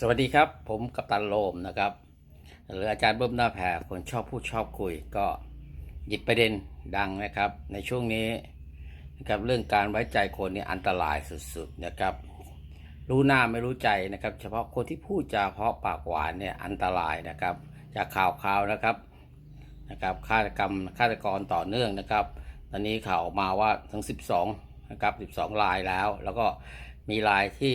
สวัสดีครับ ผมกัปตันโลมนะครับ หรืออาจารย์เบิ้มหน้าแผ่คนชอบพูดชอบคุย ก็หยิบประเด็นดังนะครับ ในช่วงนี้นะครับเรื่องการไว้ใจคนนี่อันตรายสุดๆนะครับ รู้หน้าไม่รู้ใจนะครับ เฉพาะคนที่พูดจาเพาะปากหวานเนี่ยอันตรายนะครับ จากข่าวข่าวนะครับนะครับฆาตกรรมฆาตกรต่อเนื่องนะครับ ตอนนี้ข่าวออกมาว่าทั้ง 12นะครับ12รายแล้ว แล้วก็มีรายที่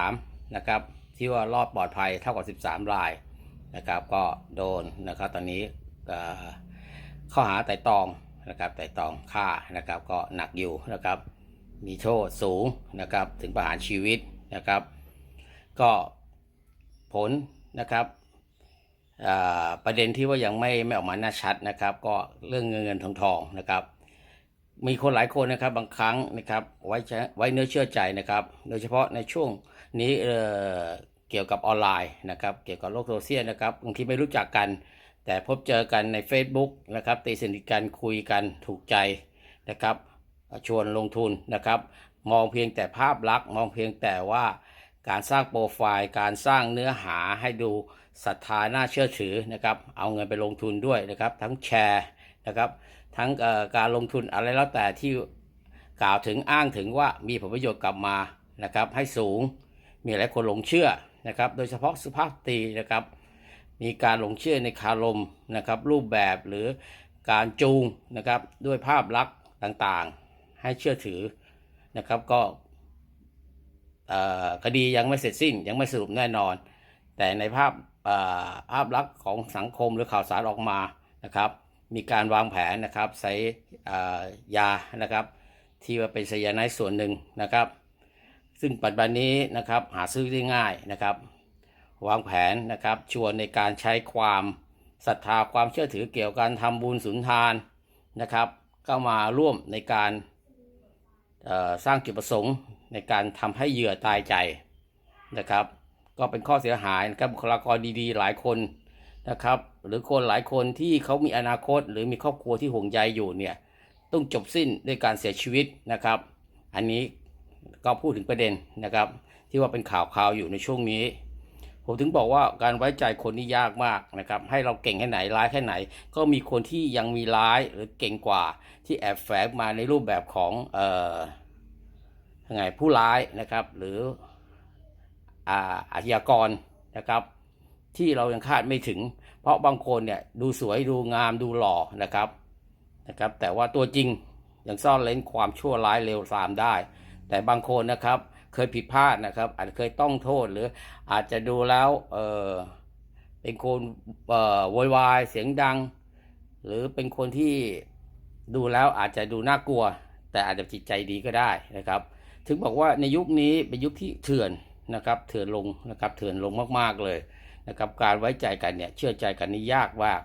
13นะครับ ที่ว่ารอดปลอดภัยเท่ากับ 13 รายนะครับ ก็โดนนะครับตอนนี้เข้อหาไต่ตองนะครับไต่ตองฆ่านะครับก็หนักอยู่นะครับ มีโทษสูงนะครับถึงประหารชีวิตนะครับ ก็ผลนะครับประเด็นที่ว่ายังไม่ไม่ออกมาแน่ชัดนะครับ ก็เรื่องเงินเงินทองทองนะครับ มีคนหลายคนนะครับบางครั้งนะครับไว้ไว้เนื้อเชื่อใจนะครับ โดยเฉพาะในช่วง นี้เกี่ยวกับออนไลน์นะครับ เกี่ยวกับโลกโซเชียลนะครับบางทีไม่รู้จักกัน แต่พบเจอกันใน Facebook นะครับตีสนิทกันคุยกันถูกใจนะครับชวนลงทุนนะครับ มองเพียงแต่ภาพลักษณ์มองเพียงแต่ว่าการสร้างโปรไฟล์การสร้างเนื้อหาให้ดูศรัทธาน่าเชื่อถือนะครับ เอาเงินไปลงทุนด้วยนะครับ ทั้งแชร์นะครับ ทั้งการลงทุนอะไรแล้วแต่ที่กล่าวถึงอ้างถึงว่ามีผลประโยชน์กลับมานะครับ ให้สูง มีหลายคนหลงเชื่อนะครับ โดยเฉพาะสุภาพสตรีนะครับ มีการหลงเชื่อในคารมนะครับ รูปแบบหรือการจูงนะครับด้วยภาพลักษณ์ต่างๆ ให้เชื่อถือนะครับก็คดียังไม่เสร็จสิ้นยังไม่สรุปแน่นอน แต่ในภาพภาพลักษณ์ของสังคมหรือข่าวสารออกมานะครับ มีการวางแผนนะครับใช้ยานะครับ ที่ว่าเป็นไซยาไนด์ส่วนหนึ่งนะครับ ซึ่งปัจจุบันนี้นะครับหาซื้อได้ง่ายนะครับ วางแผนนะครับชวนในการใช้ความศรัทธาความเชื่อถือเกี่ยวกับการทำบุญสุนทานนะครับก็มาร่วมในการสร้างจุดประสงค์ในการทำให้เหยื่อตายใจนะครับ ก็เป็นข้อเสียหายนะครับบุคลากรดีๆ หลายคนนะครับ หรือคนหลายคนที่เขามีอนาคต หรือมีครอบครัวที่ห่วงใยอยู่เนี่ยต้องจบสิ้นด้วยการเสียชีวิตนะครับ อันนี้ ก็พูดถึงประเด็นนะครับ ที่ว่าเป็นข่าวข่าวอยู่ในช่วงนี้ ผมถึงบอกว่าการไว้ใจคนนี่ยากมากนะครับ ให้เราเก่งแค่ไหนร้ายแค่ไหน ก็มีคนที่ยังมีร้ายหรือเก่งกว่าที่แอบแฝงมาในรูปแบบของเอ่อไงผู้ร้ายนะครับ หรืออ่าอาชญากรนะครับ ที่เรายังคาดไม่ถึง เพราะบางคนเนี่ยดูสวยดูงามดูหล่อนะครับนะครับ แต่ว่าตัวจริงยังซ่อนเล้นความชั่วร้ายเลวทรามได้ แต่บางคนนะครับเคยผิดพลาดนะครับ อาจจะเคยต้องโทษหรืออาจจะดูแล้วเออเป็นคนเอ่อโวยวายเสียงดัง หรือเป็นคนที่ดูแล้วอาจจะดูน่ากลัว แต่อาจจะจิตใจดีก็ได้นะครับ ถึงบอกว่าในยุคนี้เป็นยุคที่เถื่อนนะครับเถื่อนลงนะครับเถื่อนลงมากๆเลยนะครับการไว้ใจกันเนี่ยเชื่อใจกันนี่ยากมาก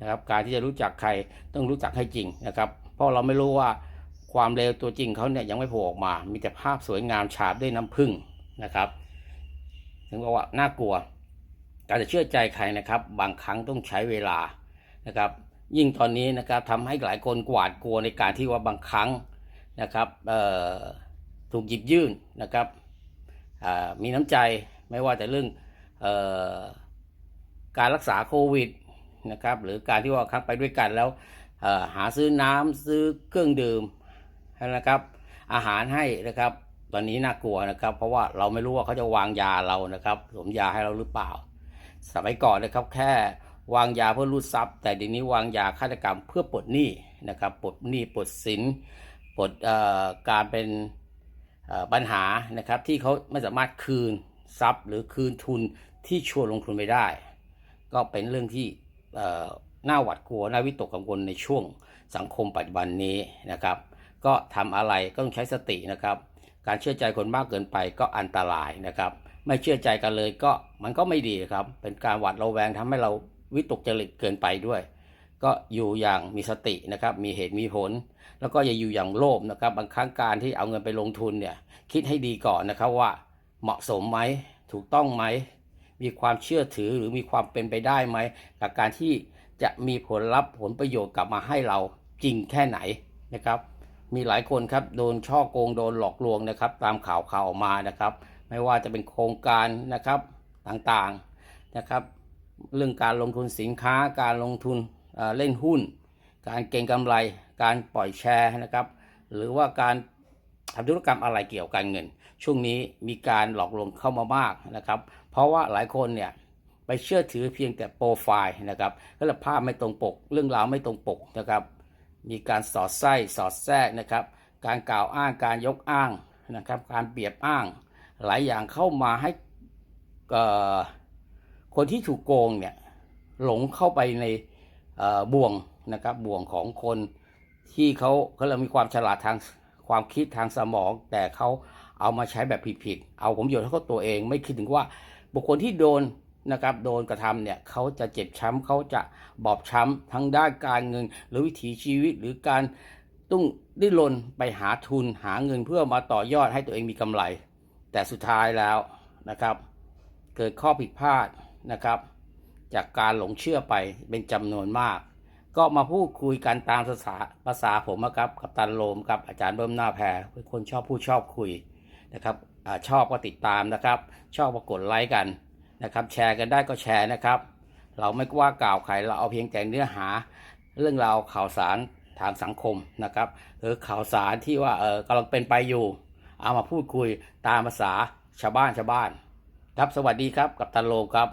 นะครับการที่จะรู้จักใครต้องรู้จักให้จริงนะครับ เพราะเราไม่รู้ว่า ความเลวตัวจริงเขาเนี่ยยังไม่โผล่ออกมา มีแต่ภาพสวยงามฉาบด้วยน้ำผึ้งนะครับถึงบอกว่าน่ากลัว การจะเชื่อใจใครนะครับ บางครั้งต้องใช้เวลานะครับ ยิ่งตอนนี้นะครับทำให้หลายคนกวาดกลัวในการที่ว่าบางครั้งนะครับถูกหยิบยื่นนะครับมีน้ำใจไม่ว่าแต่เรื่องออการรักษาโควิดนะครับ หรือการที่ว่าครั้งไปด้วยกันแล้วหาซื้อน้ำซื้อเครื่องดื่ม นะครับ อาหารให้นะครับ ตอนนี้น่ากลัวนะครับ เพราะว่าเราไม่รู้ว่าเขาจะวางยาเรานะครับสมยาให้เราหรือเปล่า สมัยก่อนนะครับ แค่วางยาเพื่อรูดทรัพย์ แต่เดี๋ยวนี้วางยาฆาตกรรมเพื่อปลดหนี้นะครับปลดหนี้ปลดสินปลดการเป็นปัญหานะครับ ที่เขาไม่สามารถคืนทรัพย์ หรือคืนทุนที่ชวนลงทุนไม่ได้ ก็เป็นเรื่องที่น่าหวาดกลัวน่าวิตกกังวลในช่วงสังคมปัจจุบันนี้นะครับ ก็ทำอะไรก็ต้องใช้สตินะครับ การเชื่อใจคนมากเกินไปก็อันตรายนะครับ ไม่เชื่อใจกันเลยก็มันก็ไม่ดีครับ เป็นการหวาดระแวงทำให้เราวิตกจริตเกินไปด้วย ก็อยู่อย่างมีสตินะครับ มีเหตุมีผล แล้วก็อย่าอยู่อย่างโลภนะครับ บางครั้งการที่เอาเงินไปลงทุนเนี่ยคิดให้ดีก่อนนะครับว่าเหมาะสมไหมถูกต้องไหมมีความเชื่อถือหรือมีความเป็นไปได้ไหมกับการที่จะมีผลลัพธ์ผลประโยชน์กลับมาให้เราจริงแค่ไหนนะครับ มีหลายคนครับโดนช่อโกงโดนหลอกลวงนะครับ ตามข่าวข่าวออกมานะครับ ไม่ว่าจะเป็นโครงการนะครับต่างๆนะครับ เรื่องการลงทุนสินค้า การลงทุนเเล่นหุ้น การเก็งกำไร การปล่อยแชร์นะครับ หรือว่าการทำธุรกรรมอะไรเกี่ยวกับเงิน ช่วงนี้มีการหลอกลวงเข้ามามากนะครับ เพราะว่าหลายคนเนี่ยไปเชื่อถือเพียงแต่โปรไฟล์นะครับก็เลยภาพไม่ตรงปก เรื่องราวไม่ตรงปกนะครับ มีการสอดไส้สอดแทรกนะครับ การกล่าวอ้างการยกอ้างนะครับ การเปรียบอ้างหลายอย่างเข้ามาให้คนที่ถูกโกงเนี่ยหลงเข้าไปในบ่วงนะครับบ่วงของคนที่เขาเขาเรียกมีความฉลาดทางความคิดทางสมอง แต่เขาเอามาใช้แบบผิดๆเอาผมโยนให้เขาตัวเอง ไม่คิดถึงว่าบุคคลที่โดน นะครับโดนกระทำเนี่ยเขาจะเจ็บช้ำเขาจะบอบช้ำทั้งด้านการเงิน หรือวิถีชีวิตหรือการต้องดิ้นรนไปหาทุนหาเงินเพื่อมาต่อยอดให้ตัวเองมีกำไร แต่สุดท้ายแล้วนะครับ เกิดข้อผิดพลาดนะครับ จากการหลงเชื่อไปเป็นจำนวนมาก ก็มาพูดคุยกันตามภาษาภาษาผมนะครับกับตันโลมกับอาจารย์เบิ้มหน้าแพรเป็นคนชอบพูดชอบคุยนะครับอชอบก็ติดตามนะครับ ชอบก็กดไลค์กัน นะครับ แชร์กันได้ก็แชร์นะครับ เราไม่ว่ากล่าวใครเราเอาเพียงแต่เนื้อหาเรื่องราวข่าวสารทางสังคมนะครับหรือข่าวสารที่ว่าเออกำลังเป็นไปอยู่ เอามาพูดคุยตามภาษาชาวบ้านชาวบ้าน ครับสวัสดีครับกับตันโลครับ